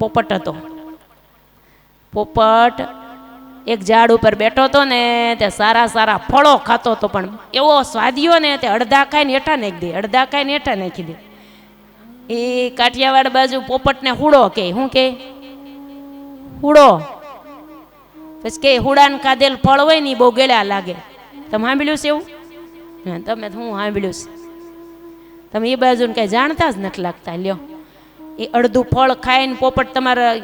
પોપટ હતો. પોપટ એક ઝાડ ઉપર બેઠો હતો ને તે સારા સારા ફળો ખાતો હતો, પણ એવો સ્વાદિયો ને તે અડધા ખાઈને હેઠા નાખી દે, અડધા ખાઈને હેઠા નાખી દે. એ કાઠિયાવાડ બાજુ પોપટને હુડો કે શું કે? હુડો. પછી કે, હુડાને ખાધેલ ફળ હોય ને એ બહુ ગેળા લાગે. તમે સાંભળ્યું છે એવું? તમે, હું સાંભળ્યું છે. તમે એ બાજુને કંઈ જાણતા જ નથી લાગતા, લ્યો. એ અડધું ફળ ખાઈને પોપટ તમારા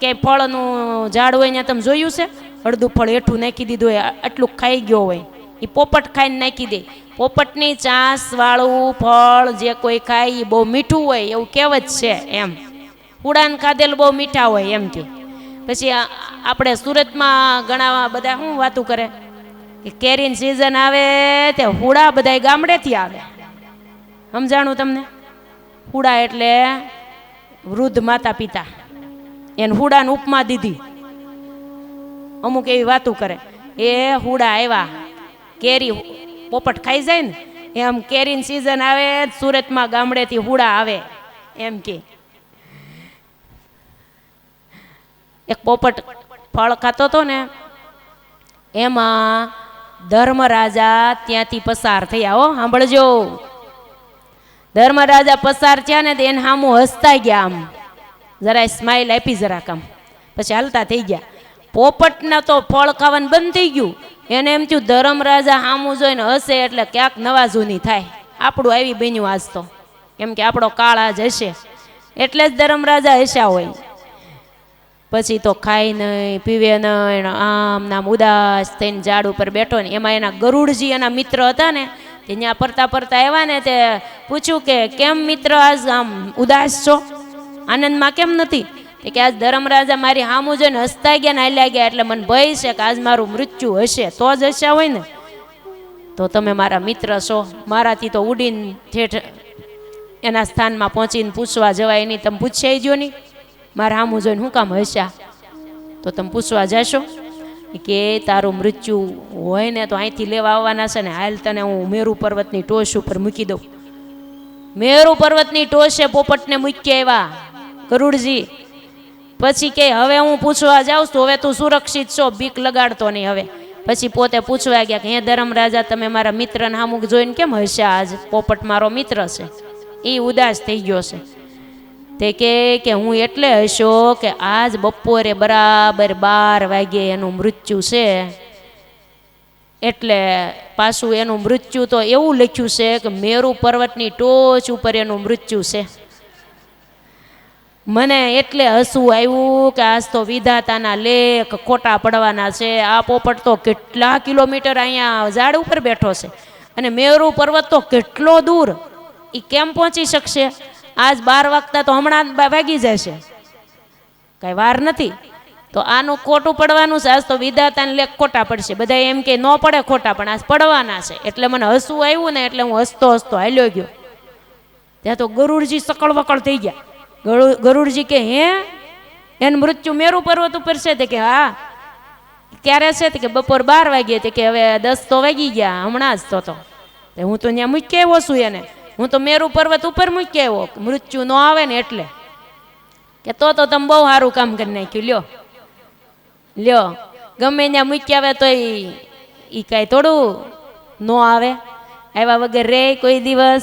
ક્યાંય ફળનું ઝાડ હોય ત્યાં તમે જોયું છે? અડધું ફળ હેઠું નાખી દીધું હોય, આટલું ખાઈ ગયો હોય. એ પોપટ ખાઈને નાખી દે. પોપટની ચાસવાળું ફળ જે કોઈ ખાય એ બહુ મીઠું હોય, એવું કહેવત છે એમ. ઉડાન ખાધેલ બહુ મીઠા હોય એમ કે. પછી આપણે સુરતમાં ઘણા બધા શું વાતું કરે? કે કેરીની સિઝન આવે તે હુડા બધાય ગામડેથી આવે. સમજાણું તમને? હુડા એટલે વૃદ્ધ માતા પિતા. એને હુડાને ઉપમા દીધી. અમુક એવી વાતો કરે. એ હુડા આવ્યા કેરી પોપટ ખાઈ જાય ને, એમ કેરીની સિઝન આવે સુરતમાં ગામડેથી હુડા આવે. એમ કે. એક પોપટ ફળ ખાતો હતો ને, એમાં ધર્મરાજા ત્યાંથી પસાર થયા, હો, સાંભળજો. ધર્મરાજા પસાર થયા ને એને સામું હસતા ગયા આમ. જરા સ્માઇલ આપી જરાક આમ. પછી હાલતા થઈ ગયા. પોપટના તો ફળ ખાવાનું બંધ થઈ ગયું. એને એમ થયું ધર્મરાજા સામું જોઈને હસે એટલે ક્યાંક નવા જૂની થાય. આપણું આવી બન્યું આજ તો. કેમ કે આપણો કાળ આજ હશે. એટલે જ ધર્મરાજા હસ્યા હોય. પછી તો ખાય નહીં, પીવે નહીં, આમ નામ ઉદાસ થઈને ઝાડ ઉપર બેઠો ને. એમાં એના ગરુડજી એના મિત્ર હતા ને ત્યાં ફરતા ફરતા આવ્યા ને તે પૂછ્યું કે, કેમ મિત્ર આજ આમ ઉદાસ છો? આનંદમાં કેમ નથી? કે, આજ ધરમરાજા મારી હામું જોઈને હસતા ગયા ને હાલ્યા ગયા, એટલે મને ભય છે કે આજ મારું મૃત્યુ હશે. તો જ હસ્યા હોય ને? તો તમે મારા મિત્ર છો. મારાથી તો ઉડીને ઠેઠ એના સ્થાનમાં પહોંચીને પૂછવા જવાય નહીં. તમે પૂછાઈ ગયો નહીં. મારા હામું જોઈને શું કામ હસ્યા? તો તમે પૂછવા જશો? કે, તારું મૃત્યુ હોય ને તો અહીંથી લેવા આવવાના છે ને, હાલ તને હું મેરુ પર્વતની ટોચ ઉપર મૂકી દઉં. મેરુ પર્વતની ટોચે પોપટને મૂકી આવ્યા. ગરુડજી પછી કે, હવે હું પૂછવા જાઉં તો હવે તું સુરક્ષિત છો, બીક લગાડતો નહીં હવે. પછી પોતે પૂછવા ગયા કે, હે ધર્મરાજા તમે મારા મિત્રને હામુક જોઈને કેમ હશે આજ પોપટ મારો મિત્ર છે. એ ઉદાસ થઈ ગયો છે. તે કે કે હું એટલે હશો કે આજ બપોરે બરાબર બાર વાગે એનું મૃત્યુ છે. એટલે પાછું એનું મૃત્યુ તો એવું લખ્યું છે કે મેરુ પર્વતની ટોચ ઉપર એનું મૃત્યુ છે. મને એટલે હસવું આવ્યું કે આજ તો વિધાતાના લેખ ખોટા પડવાના છે. આ પોપટ તો કેટલા કિલોમીટર અહીંયા ઝાડ ઉપર બેઠો છે. અને મેરુ પર્વત તો કેટલો દૂર. એ કેમ પહોંચી શકશે? આજ બાર વાગતા તો હમણાં ભાગી જશે. કઈ વાર નથી. તો આનું ખોટું પડવાનું છે. આજ તો વિધાતાને લેખ ખોટા પડશે. બધા એમ કે ન પડે ખોટા, પણ આજ પડવાના છે. એટલે મને હસવું આવ્યું ને એટલે હું હસતો હસતો હાલ્યો ગયો. ત્યાં તો ગરુડજી સકળ વકળ થઈ ગયા. ગરુ- ગરુડજી કે, હે? એનું મૃત્યુ મેરુ પર્વત ઉપર છે તે કે, હા. ક્યારે છે તે કે, બપોર બાર વાગ્યે. તે કે, હવે દસ તો વાગી ગયા, હમણાં જ તો હું તો ત્યાં મૂકી આવ્યો છું એને. હું તો મેરુ પર્વત ઉપર મૂકી આવ્યો. મૃત્યુ ન આવે ને એટલે. કે તો તો તમે બહુ સારું કામ કરી નાખ્યું. લ્યો. લ્યો. ગમે ત્યાં મૂકી આવે તો એ કાંઈ થોડું ન આવે. આવ્યા વગર રે કોઈ દિવસ.